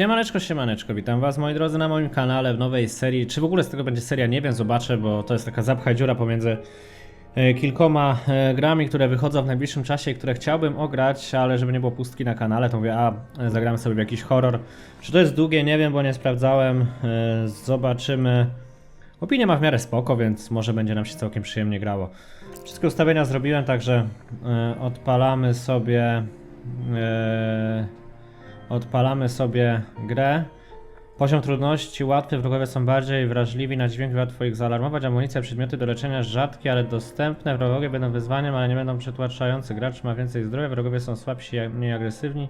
Siemaneczko, siemaneczko, witam was moi drodzy na moim kanale w nowej serii, czy w ogóle z tego będzie seria, nie wiem, zobaczę, bo to jest taka zapcha dziura pomiędzy e, kilkoma e, grami, które wychodzą w najbliższym czasie i które chciałbym ograć, ale żeby nie było pustki na kanale, to mówię, a zagramy sobie w jakiś horror. Czy to jest długie, nie wiem, bo nie sprawdzałem, e, zobaczymy. Opinia ma w miarę spoko, więc może będzie nam się całkiem przyjemnie grało. Wszystkie ustawienia zrobiłem, także odpalamy sobie... E, Odpalamy sobie grę. Poziom trudności łatwy, wrogowie są bardziej wrażliwi na dźwięk, łatwo ich zaalarmować. Amunicja, przedmioty do leczenia rzadkie, ale dostępne. Wrogowie będą wyzwaniem, ale nie będą przytłaczający. Gracz ma więcej zdrowia, wrogowie są słabsi, mniej agresywni.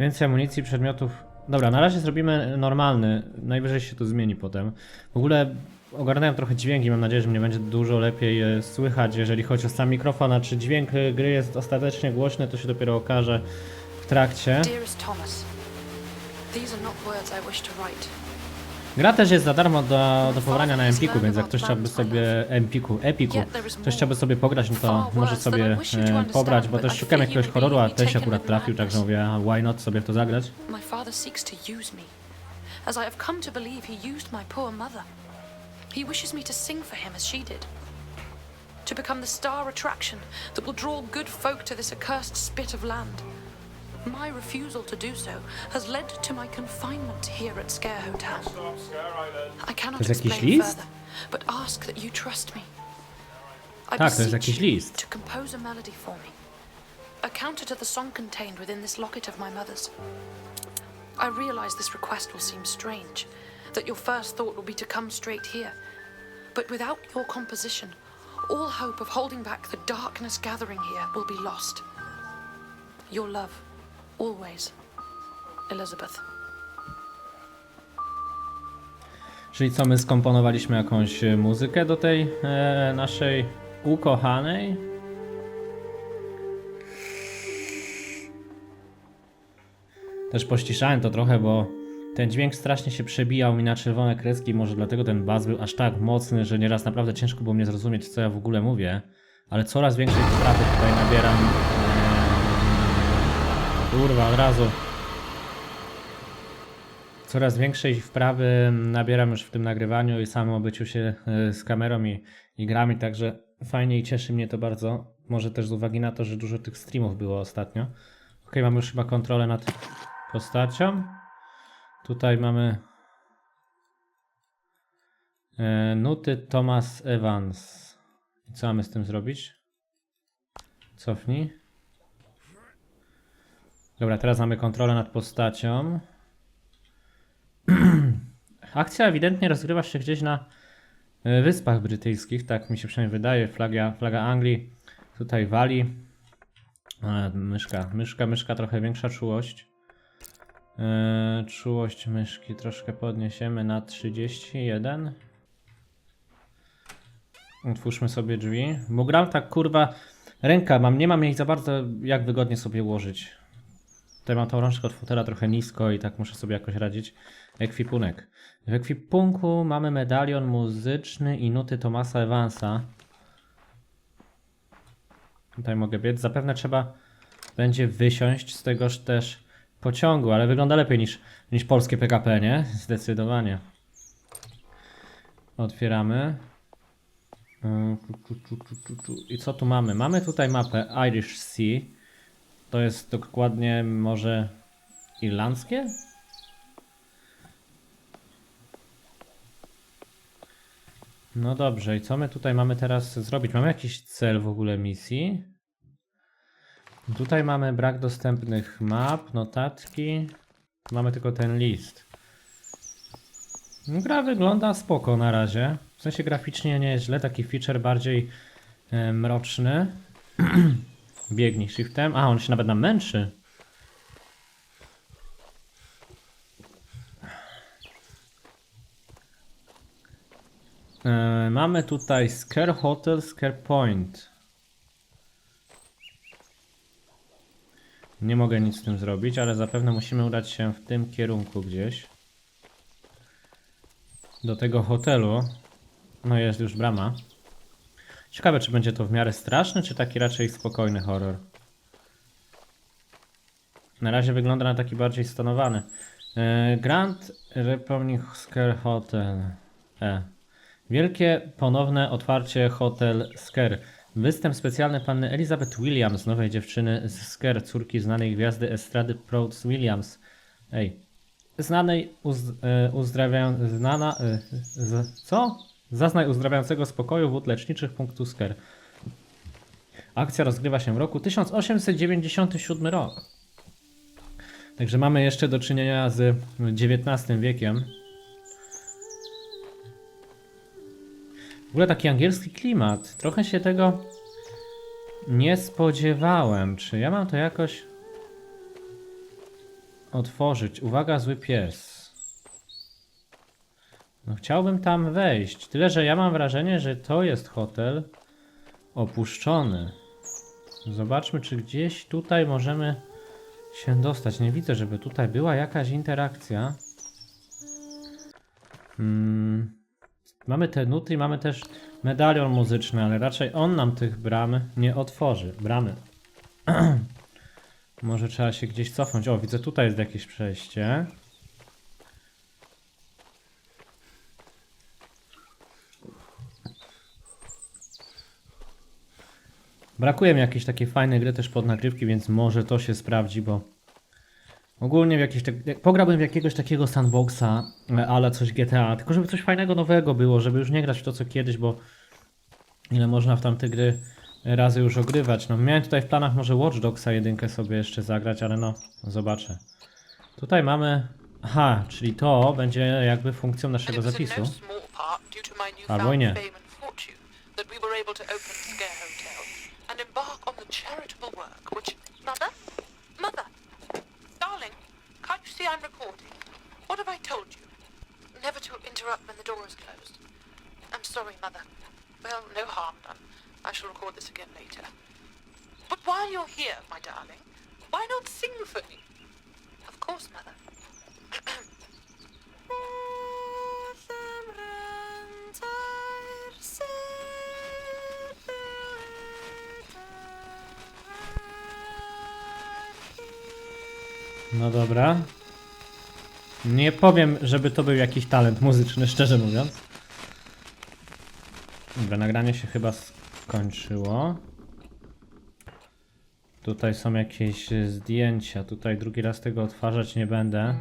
Więcej amunicji, przedmiotów. Dobra, na razie zrobimy normalny. Najwyżej się to zmieni potem. W ogóle ogarnąłem trochę dźwięki, mam nadzieję, że mnie będzie dużo lepiej e, słychać, jeżeli chodzi o sam mikrofon, a czy dźwięk e, gry jest ostatecznie głośny, to się dopiero okaże w trakcie. Dearest Thomas, Gra też jest za darmo do, do pobrania na Empiku, więc jak ktoś chciałby sobie Empiku, Epiku, ktoś chciałby sobie pograć, no to może sobie e, pobrać, bo też szukam jakiegoś horroru, a ten się akurat trafił, także mówię, why not sobie w to zagrać. My father seeks to use me, as I have come to believe he used my poor mother. He wishes me to sing for him as she did. To become the star attraction that will draw good folk to this accursed spit of land. My refusal to do so has led to my confinement here at Scare Hotel. I cannot explain further, but ask that you trust me. I Tak, to jest beseech jakiś you list. To compose a melody for me. A counter to the song contained within this locket of my mother's. I realize this request will seem strange, that your first thought will be to come straight here. But without your composition, all hope of holding back the darkness gathering here will be lost. Your love, always, Elizabeth. Czyli co, my skomponowaliśmy jakąś e, muzykę do tej e, naszej ukochanej? Też pościszałem to trochę, bo ten dźwięk strasznie się przebijał mi na czerwone kreski, może dlatego ten bas był aż tak mocny, że nieraz naprawdę ciężko było mnie zrozumieć, co ja w ogóle mówię. Ale coraz większej straty tutaj nabieram. Kurwa, od razu. Coraz większej wprawy nabieram już w tym nagrywaniu i samym obyciu się e, z kamerą i, i grami, także fajnie i cieszy mnie to bardzo. Może też z uwagi na to, że dużo tych streamów było ostatnio. Ok, mamy już chyba kontrolę nad postacią. Tutaj mamy e, nuty Thomas Evans. I co mamy z tym zrobić? Cofnij. Dobra, teraz mamy kontrolę nad postacią. Akcja ewidentnie rozgrywa się gdzieś na e, Wyspach Brytyjskich, tak mi się przynajmniej wydaje. Flaga, flaga Anglii tutaj wali. E, myszka, myszka, myszka, trochę większa czułość. E, czułość myszki troszkę podniesiemy na 31. Otwórzmy sobie drzwi. Bo gram tak kurwa. Ręka mam, nie mam jej za bardzo jak wygodnie sobie ułożyć. Tutaj mam tą rączkę od fotela trochę nisko i tak muszę sobie jakoś radzić. Ekwipunek. W ekwipunku mamy medalion muzyczny i nuty Thomasa Evansa. Tutaj mogę biec. Zapewne trzeba będzie wysiąść z tegoż też pociągu, ale wygląda lepiej niż, niż polskie PKP, nie? Zdecydowanie. Otwieramy. Tu. I co tu mamy? Mamy tutaj mapę Irish Sea. To jest dokładnie może irlandzkie? No dobrze, i co my tutaj mamy teraz zrobić? Mamy jakiś cel w ogóle misji? Tutaj mamy brak dostępnych map, notatki. Mamy tylko ten list. Gra wygląda spoko na razie. W sensie graficznie nie jest źle, taki feature bardziej e, mroczny. Biegnij shiftem. A, on się nawet nam męczy. E, mamy tutaj Scare Hotel, Scare Point. Nie mogę nic z tym zrobić, ale zapewne musimy udać się w tym kierunku gdzieś. Do tego hotelu. No jest już brama. Ciekawe, czy będzie to w miarę straszny, czy taki raczej spokojny horror. Na razie wygląda na taki bardziej stonowany. E, Grand Scare Hotel. E. Wielkie ponowne otwarcie Hotel Scare. Występ specjalny panny Elizabeth Williams, nowej dziewczyny z Scare, córki znanej gwiazdy estrady Proudce Williams. Ej. Znanej uz, e, uzdrawiają, znana, e, z, co? Zaznaj uzdrawiającego spokoju wód leczniczych punktu Scare. Akcja rozgrywa się w roku 1897 rok. Także mamy jeszcze do czynienia z XIX wiekiem. W ogóle taki angielski klimat. Trochę się tego nie spodziewałem. Czy ja mam to jakoś otworzyć? Uwaga, zły pies. No chciałbym tam wejść. Tyle, że ja mam wrażenie, że to jest hotel opuszczony. Zobaczmy, czy gdzieś tutaj możemy się dostać. Nie widzę, żeby tutaj była jakaś interakcja. Hmm. Mamy te nuty i mamy też medalion muzyczny, ale raczej on nam tych bram nie otworzy. Bramy. Może trzeba się gdzieś cofnąć. O, widzę tutaj jest jakieś przejście. Brakuje mi jakiejś takiej fajnej gry też pod nagrywki, więc może to się sprawdzi, bo ogólnie w jakieś tak, pograłbym w jakiegoś takiego sandboxa, ale coś GTA, tylko żeby coś fajnego nowego było, żeby już nie grać w to co kiedyś, bo ile można w tamte gry razy już ogrywać. No miałem tutaj w planach może Watch Dogsa jedynkę sobie jeszcze zagrać, ale no, zobaczę. Tutaj mamy, aha, czyli to będzie jakby funkcją naszego zapisu. Albo newfound nie. fame and fortune that we were able to open Scare Hotel and embark on the charitable work which... Mother? Mother? Darling, can't you see I'm recording? What have I told you? Never to interrupt when the door is closed. Mother. Well, no harm done. I shall record this again later. But while you're here, my darling, why not sing for me? Of course, Mother. No dobra. Nie powiem, żeby to był jakiś talent muzyczny, szczerze mówiąc. Dobra, nagranie się chyba skończyło. Tutaj są jakieś zdjęcia. Tutaj drugi raz tego odtwarzać nie będę.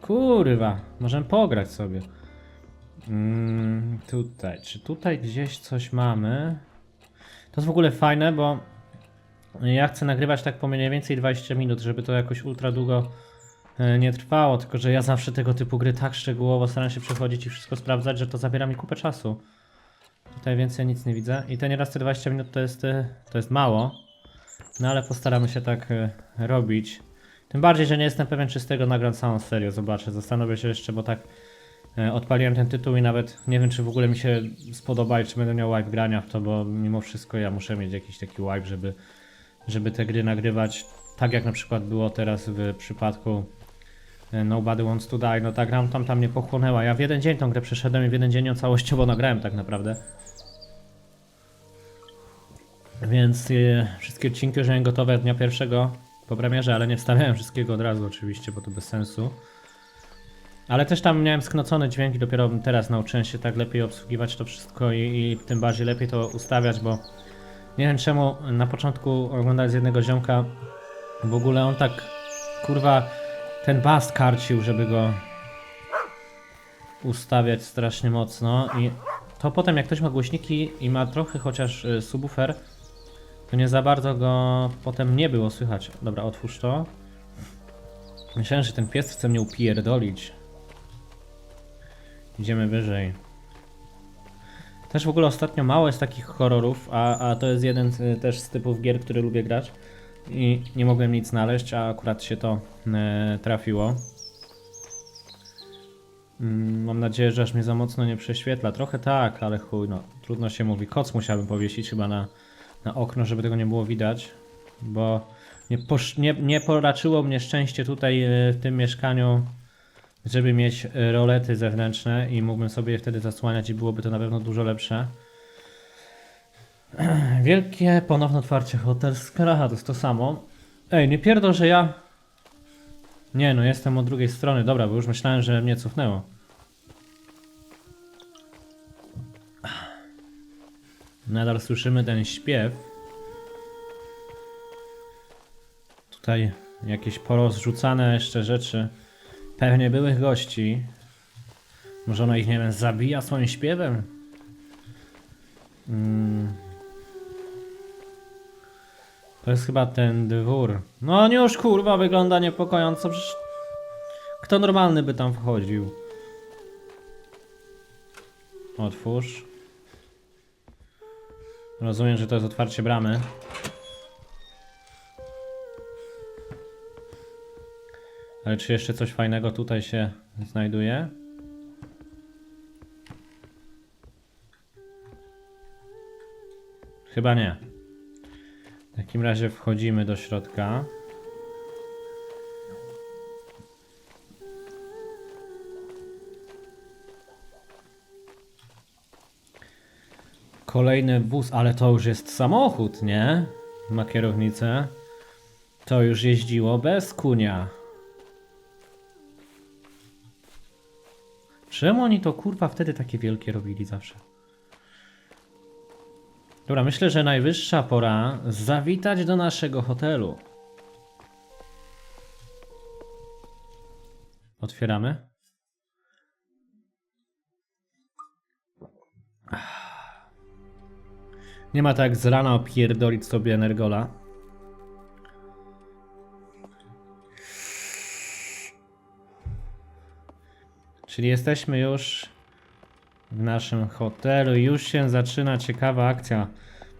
Kurwa, możemy pograć sobie. Mm, tutaj, czy tutaj gdzieś coś mamy? To jest w ogóle fajne, bo ja chcę nagrywać tak po mniej więcej 20 minut, żeby to jakoś ultra długo nie trwało, tylko że ja zawsze tego typu gry tak szczegółowo staram się przechodzić i wszystko sprawdzać, że to zabiera mi kupę czasu. Tutaj więcej nic nie widzę i te nieraz te 20 minut to jest, e, to jest mało, no ale postaramy się tak e, robić. Tym bardziej, że nie jestem pewien, czy z tego nagram całą serię, zobaczę, zastanowię się jeszcze, bo tak e, odpaliłem ten tytuł i nawet nie wiem, czy w ogóle mi się spodoba i czy będę miał wipe grania w to, bo mimo wszystko ja muszę mieć jakiś taki wipe, żeby, żeby te gry nagrywać tak jak na przykład było teraz w przypadku e, Nobody Wants to Die, no ta gra tam, tam mnie pochłonęła. Ja w jeden dzień tą grę przeszedłem i w jeden dzień ją całościowo nagrałem tak naprawdę. Więc e, wszystkie odcinki już miałem gotowe dnia pierwszego po premierze, ale nie wstawiałem wszystkiego od razu oczywiście, bo to bez sensu. Ale też tam miałem sknocone dźwięki, dopiero teraz nauczyłem się tak lepiej obsługiwać to wszystko i, i tym bardziej lepiej to ustawiać, bo nie wiem czemu na początku oglądając jednego ziomka w ogóle on tak kurwa ten bas karcił, żeby go ustawiać strasznie mocno i to potem jak ktoś ma głośniki i ma trochę chociaż y, subwoofer to nie za bardzo go potem nie było słychać. Dobra, otwórz to. Myślałem, że ten pies chce mnie upierdolić. Idziemy wyżej. Też w ogóle ostatnio mało jest takich horrorów, a, a to jest jeden z, też z typów gier, który lubię grać. I nie mogłem nic znaleźć, a akurat się to e, trafiło. Mm, mam nadzieję, że aż mnie za mocno nie prześwietla. Trochę tak, ale chuj, no trudno się mówi. Koc musiałbym powiesić chyba na, na okno, żeby tego nie było widać, bo nie, posz, nie, nie poraczyło mnie szczęście tutaj e, w tym mieszkaniu, żeby mieć e, rolety zewnętrzne i mógłbym sobie je wtedy zasłaniać i byłoby to na pewno dużo lepsze. Wielkie ponowne otwarcie hotel Skaraha, to jest to samo. Ej, nie pierdol, że ja... Nie no, jestem od drugiej strony. Dobra, bo już myślałem, że mnie cofnęło. Nadal słyszymy ten śpiew. Tutaj jakieś porozrzucane jeszcze rzeczy. Pewnie byłych gości. Może ona ich, nie wiem, zabija swoim śpiewem? Mm. To jest chyba ten dwór. No on już kurwa wygląda niepokojąco. Przecież kto normalny by tam wchodził? Otwórz. Rozumiem, że to jest otwarcie bramy. Ale czy jeszcze coś fajnego tutaj się znajduje? Chyba nie. W takim razie wchodzimy do środka. Kolejny wóz, ale to już jest samochód, nie? Ma kierownicę. To już jeździło bez kunia. Czemu oni to kurwa wtedy takie wielkie robili zawsze? Dobra, myślę, że najwyższa pora zawitać do naszego hotelu. Otwieramy. Nie ma tak z rana opierdolić sobie Energola. Czyli jesteśmy już w naszym hotelu. Już się zaczyna ciekawa akcja.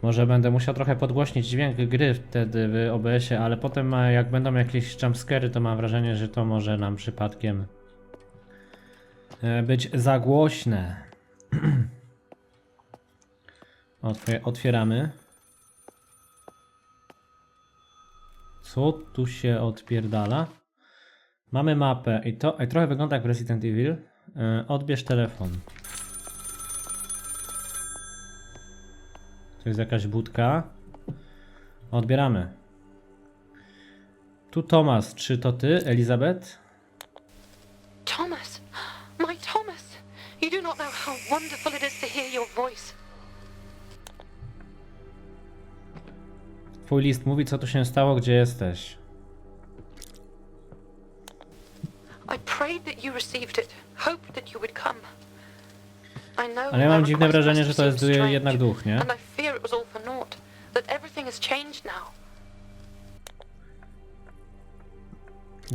Może będę musiał trochę podgłośnić dźwięk gry wtedy w OBS-ie, ale potem e, jak będą jakieś jumpscary, to mam wrażenie, że to może nam przypadkiem e, być za głośne. Otwie- Otwieramy. Co tu się odpierdala? Mamy mapę i to i trochę wygląda jak Resident Evil. E, Odbierz telefon. To jest jakaś budka. Odbieramy. Tu Tomas, czy to ty, Elizabeth? Thomas! My Thomas! You do not know how wonderful it is to hear your voice. Twój list mówi, co tu się stało, gdzie jesteś. I prayed that you received it, hoped that you would come. Ale ja mam dziwne wrażenie, że to jest jednak duch, nie? And I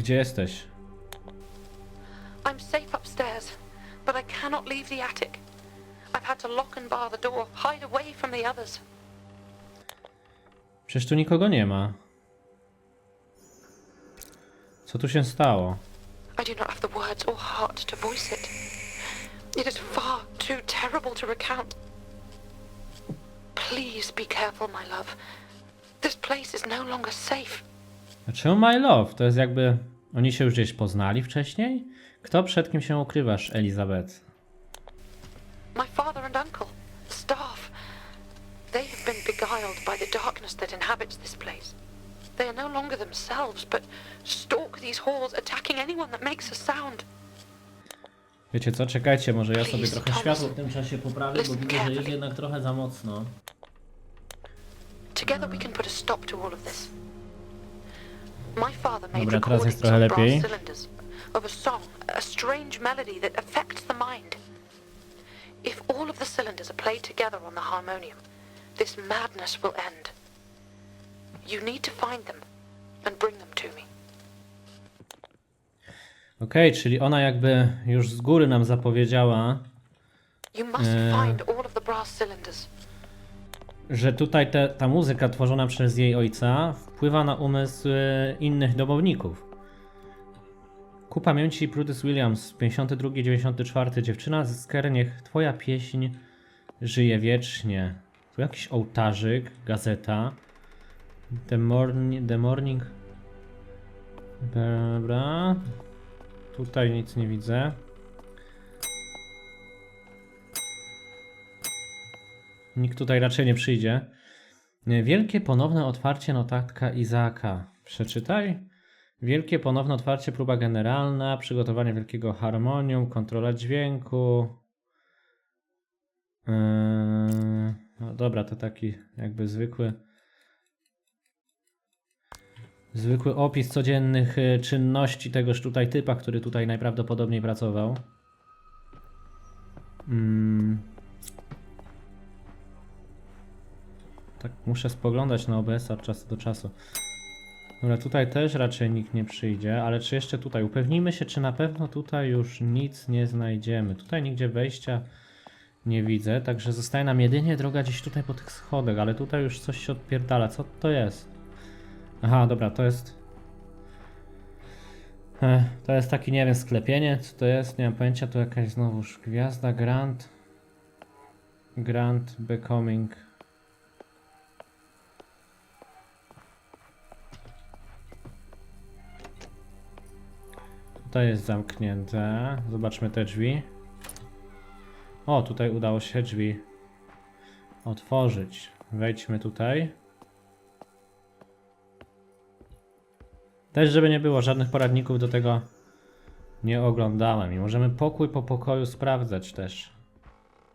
Gdzie jesteś? I'm safe upstairs, but I cannot leave the attic. I've had to lock and bar the door, hide away from the others. Przecież tu nikogo nie ma. Co tu się stało? I do not have the words or heart to voice it. It is far too terrible to recount. Please be careful, my love. This place is no longer safe. A czemu My Love? To jest jakby... Oni się już gdzieś poznali wcześniej? Kto przed kim się ukrywasz, Elizabeth? My father and uncle, staff, they have been beguiled by the darkness that inhabits this place. They are no longer themselves, but stalk these halls, attacking anyone that makes a sound. Wiecie co, czekajcie, może ja sobie trochę światło w tym czasie poprawię, bo widzę, że jest jednak trochę za mocno. Together we can put a stop to all of this. Dobra, teraz jest trochę lepiej. of a song, a strange melody that affects the mind. If all of the cylinders are played together on the harmonium, this madness will end. You need to find them and bring them to me. Okej, czyli ona jakby już z góry nam zapowiedziała, You must Eh. find all of the brass cylinders. Że tutaj te, ta muzyka tworzona przez jej ojca wpływa na umysł e, innych domowników. Ku pamięci Prudence Williams, 52-94, dziewczyna z Sker, niech twoja pieśń żyje wiecznie. Tu jakiś ołtarzyk, gazeta. The Morning... The morning. Dobra. Tutaj nic nie widzę. Nikt tutaj raczej nie przyjdzie. Wielkie ponowne otwarcie notatka Izaka. Przeczytaj. Wielkie ponowne otwarcie, próba generalna, przygotowanie wielkiego harmonium, kontrola dźwięku. Yy, no dobra, to taki jakby zwykły. Zwykły opis codziennych y, czynności tegoż tutaj typa, który tutaj najprawdopodobniej pracował. Mm. Tak, muszę spoglądać na OBS od czasu do czasu. Dobra, tutaj też raczej nikt nie przyjdzie, ale czy jeszcze tutaj? Upewnijmy się, czy na pewno tutaj już nic nie znajdziemy. Tutaj nigdzie wejścia nie widzę, także zostaje nam jedynie droga gdzieś tutaj po tych schodach, ale tutaj już coś się odpierdala. Co to jest? Aha, dobra, to jest... E, To jest taki, nie wiem, sklepienie, co to jest, nie mam pojęcia, tu jakaś znowuż gwiazda, Grand... Grand Becoming... Tutaj jest zamknięte. Zobaczmy te drzwi. O, tutaj udało się drzwi otworzyć. Wejdźmy tutaj. Też, żeby nie było żadnych poradników do tego nie oglądałem. I możemy pokój po pokoju sprawdzać też.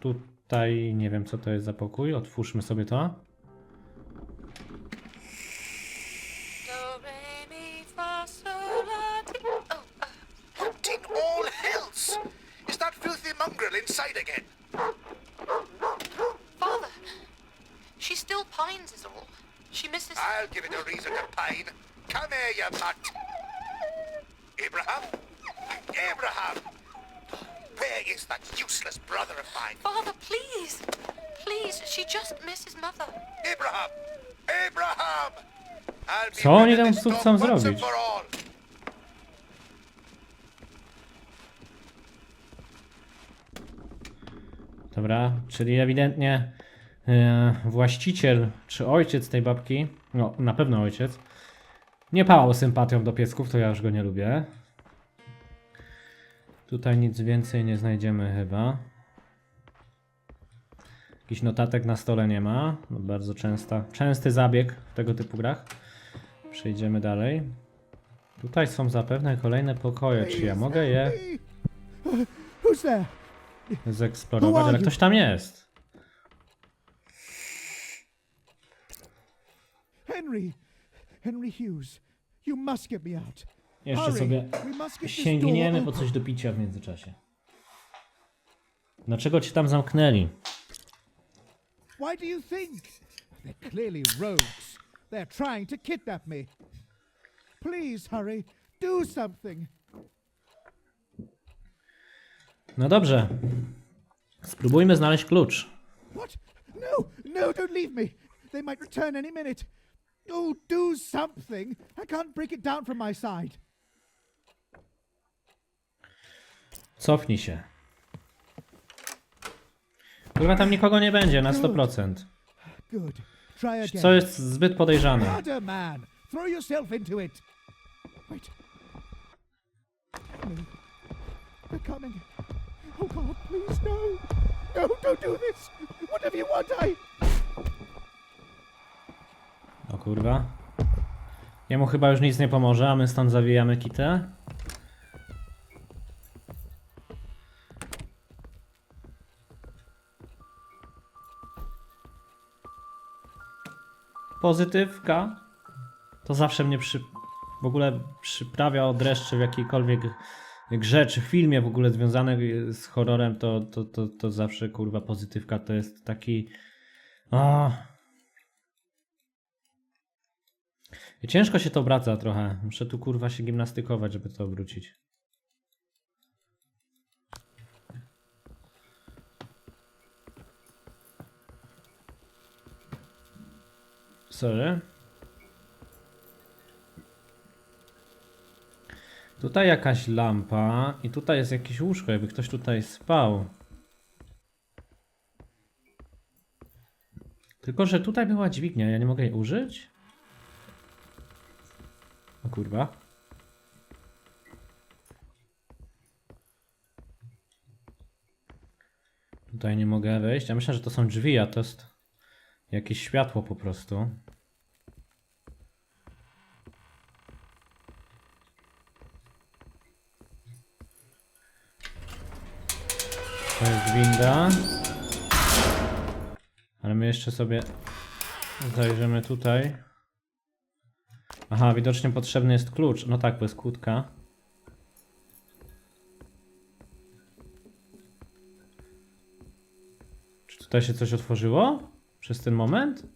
Tutaj nie wiem, co to jest za pokój. Otwórzmy sobie to. Do, re, mi, fa, sol, la, ti. Oh, uh, What in all hells? Is that filthy mongrel inside again? father. She still pines, is all. She misses. I'll give it a reason to pine. Come here, you mutt. Abraham? Abraham! Where is that useless brother of mine? Father, please. Please, she just misses mother. Abraham! Abraham! I'll be Co oni rid of tam this dog chcą once and zrobić? for all. Dobra, czyli ewidentnie e, właściciel czy ojciec tej babki, no na pewno ojciec, nie pałał sympatią do piesków, to ja już go nie lubię. Tutaj nic więcej nie znajdziemy chyba. Jakiś notatek na stole nie ma. No, bardzo częsta, częsty zabieg w tego typu grach. Przejdziemy dalej. Tutaj są zapewne kolejne pokoje. Czy ja mogę je zeksplorować? Ale ktoś tam jest. Henry. Henry Hughes. You must get me out. Jeszcze sobie sięgniemy po coś do picia w międzyczasie. Dlaczego cię tam zamknęli? Why do you think? They're clearly rogues. They're trying to kidnap me. Please hurry. Do something. No dobrze. Spróbujmy znaleźć klucz. What? No, no, don't leave me. They might return any minute. Oh, do something. I can't break it down from my side. Cofnij się. Kurwa, tam nikogo nie będzie na 100%. Good. Try again. Co jest zbyt podejrzane. Harder, man. Throw yourself into it. Wait. No. They're coming. Oh God, please no. No, don't do this. Whatever you want, I. O kurwa. Jemu chyba już nic nie pomoże, a my stąd zawijamy kitę. Pozytywka. To zawsze mnie przy... w ogóle przyprawia o dreszcze w jakiejkolwiek grze czy filmie w ogóle związanych z horrorem, to, to, to, to zawsze kurwa pozytywka to jest taki... O, Ciężko się to obraca trochę. Muszę tu kurwa się gimnastykować, żeby to obrócić. Sorry. Tutaj jakaś lampa i tutaj jest jakieś łóżko, jakby ktoś tutaj spał. Tylko, że tutaj była dźwignia, ja nie mogę jej użyć? O kurwa. Tutaj nie mogę wejść. Ja myślę, że to są drzwi, a to jest Jakieś światło po prostu. To jest winda. Ale my jeszcze sobie zajrzymy tutaj. Aha, widocznie potrzebny jest klucz. No tak, bez kłódka. Czy tutaj się coś otworzyło? Przez ten moment?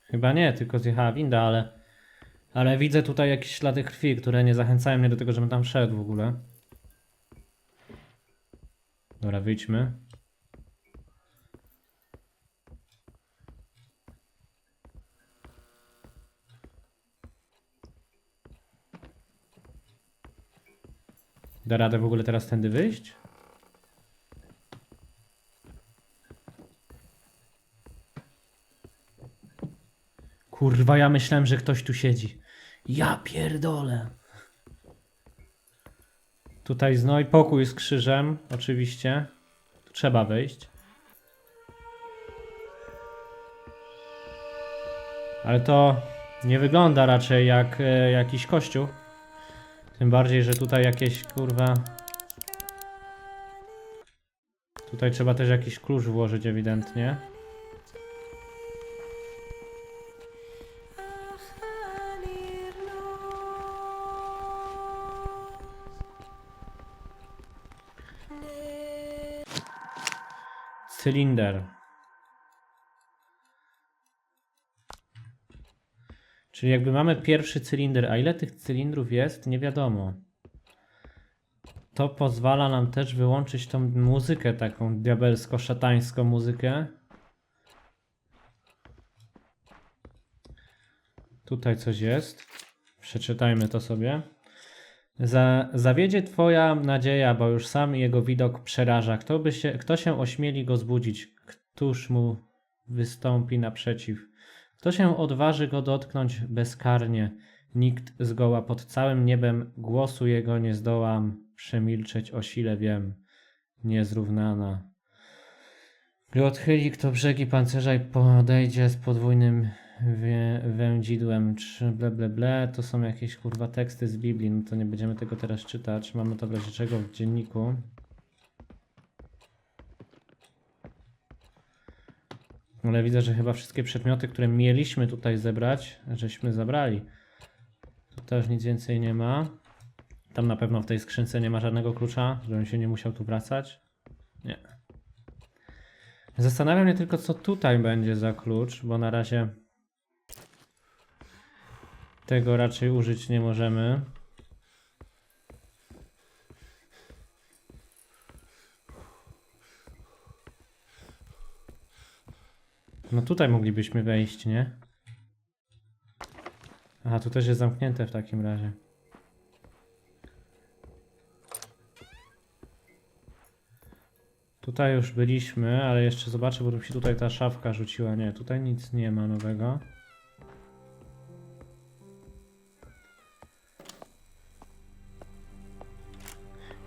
Chyba nie, tylko zjechała winda, ale... Ale widzę tutaj jakieś ślady krwi, które nie zachęcają mnie do tego, żebym tam szedł w ogóle. Dobra, wyjdźmy. Da radę w ogóle teraz tędy wyjść? Kurwa, ja myślałem, że ktoś tu siedzi. Ja pierdolę. Tutaj znoj, pokój z krzyżem, oczywiście. Tu trzeba wejść. Ale to nie wygląda raczej jak e, jakiś kościół. Tym bardziej, że tutaj jakieś kurwa. Tutaj trzeba też jakiś klucz włożyć ewidentnie. Cylinder. Czyli jakby mamy pierwszy cylinder, a ile tych cylindrów jest, nie wiadomo. To pozwala nam też wyłączyć tą muzykę, taką diabelsko-szatańską muzykę. Tutaj coś jest. Przeczytajmy to sobie. Za, zawiedzie twoja nadzieja, bo już sam jego widok przeraża. Kto, by się, kto się ośmieli go zbudzić? Któż mu wystąpi naprzeciw? Kto się odważy go dotknąć bezkarnie? Nikt zgoła pod całym niebem głosu jego nie zdołam przemilczeć, o sile wiem, niezrównana. Gdy odchyli kto brzegi pancerza i podejdzie z podwójnym wie, wędzidłem, czy ble ble ble, to są jakieś kurwa teksty z Biblii, no to nie będziemy tego teraz czytać, mamy to w razie czego w dzienniku. Ale widzę, że chyba wszystkie przedmioty, które mieliśmy tutaj zebrać, żeśmy zabrali. Tu też nic więcej nie ma. Tam na pewno w tej skrzynce nie ma żadnego klucza, żebym się nie musiał tu wracać. Nie. Zastanawiam mnie tylko, co tutaj będzie za klucz, bo na razie tego raczej użyć nie możemy. No tutaj moglibyśmy wejść, nie? Aha, tu też jest zamknięte w takim razie. Tutaj już byliśmy, ale jeszcze zobaczę, bo tu się tutaj ta szafka rzuciła. Nie, tutaj nic nie ma nowego.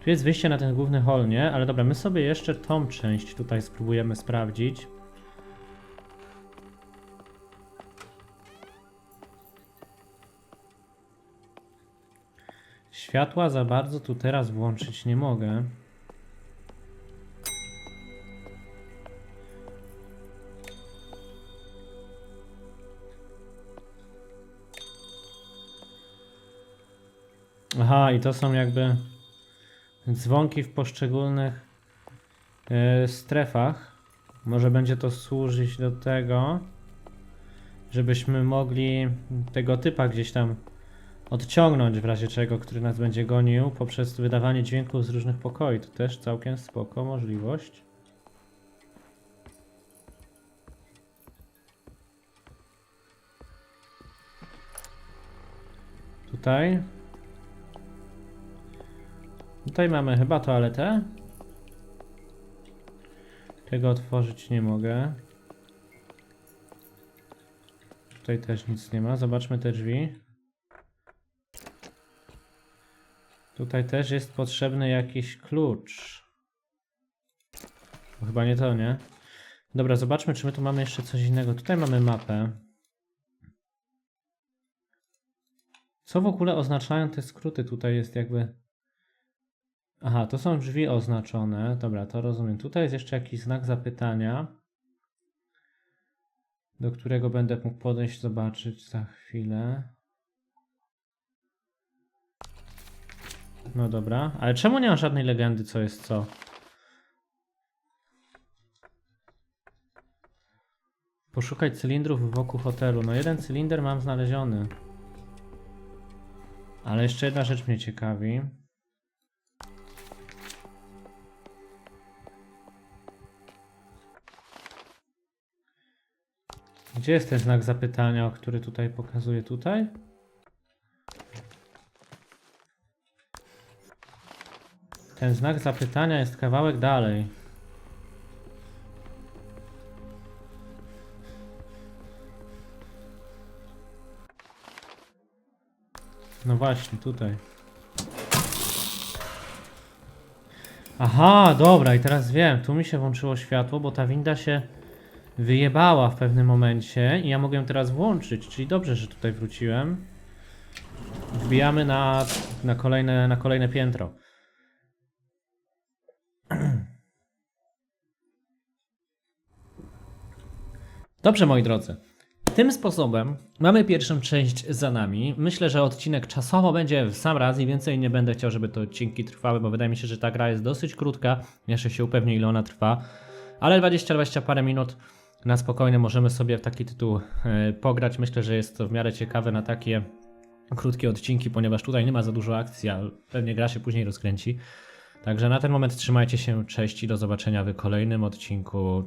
Tu jest wyjście na ten główny hol, nie? Ale dobra, my sobie jeszcze tą część tutaj spróbujemy sprawdzić. Światła za bardzo tu teraz włączyć nie mogę. Aha, i to są jakby dzwonki w poszczególnych e, strefach. Może będzie to służyć do tego, żebyśmy mogli tego typa gdzieś tam odciągnąć w razie czego, który nas będzie gonił poprzez wydawanie dźwięków z różnych pokoi. To też całkiem spoko możliwość. Tutaj. Tutaj mamy chyba toaletę. Tego otworzyć nie mogę. Tutaj też nic nie ma. Zobaczmy te drzwi. Tutaj też jest potrzebny jakiś klucz. Chyba nie to, nie? Dobra, zobaczmy, czy my tu mamy jeszcze coś innego. Tutaj mamy mapę. Co w ogóle oznaczają te skróty? Tutaj jest jakby. Aha, to są drzwi oznaczone. Dobra, to rozumiem. Tutaj jest jeszcze jakiś znak zapytania, do którego będę mógł podejść, zobaczyć za chwilę. No dobra, ale czemu nie ma żadnej legendy, co jest co? Poszukać cylindrów wokół hotelu. No jeden cylinder mam znaleziony. Ale jeszcze jedna rzecz mnie ciekawi. Gdzie jest ten znak zapytania, który tutaj pokazuje? Tutaj? Ten znak zapytania jest kawałek dalej. No właśnie, tutaj. Aha, dobra, i teraz wiem. Tu mi się włączyło światło, bo ta winda się wyjebała w pewnym momencie i ja mogę ją teraz włączyć, czyli dobrze, że tutaj wróciłem. Wbijamy na, na, kolejne, na kolejne piętro. Dobrze, moi drodzy. Tym sposobem mamy pierwszą część za nami. Myślę, że odcinek czasowo będzie w sam raz i więcej nie będę chciał, żeby te odcinki trwały, bo wydaje mi się, że ta gra jest dosyć krótka. Jeszcze się upewnię, ile ona trwa. Ale 20-20 parę minut na spokojnie możemy sobie w taki tytuł e, pograć. Myślę, że jest to w miarę ciekawe na takie krótkie odcinki, ponieważ tutaj nie ma za dużo akcji, a pewnie gra się później rozkręci. Także na ten moment trzymajcie się, cześć i do zobaczenia w kolejnym odcinku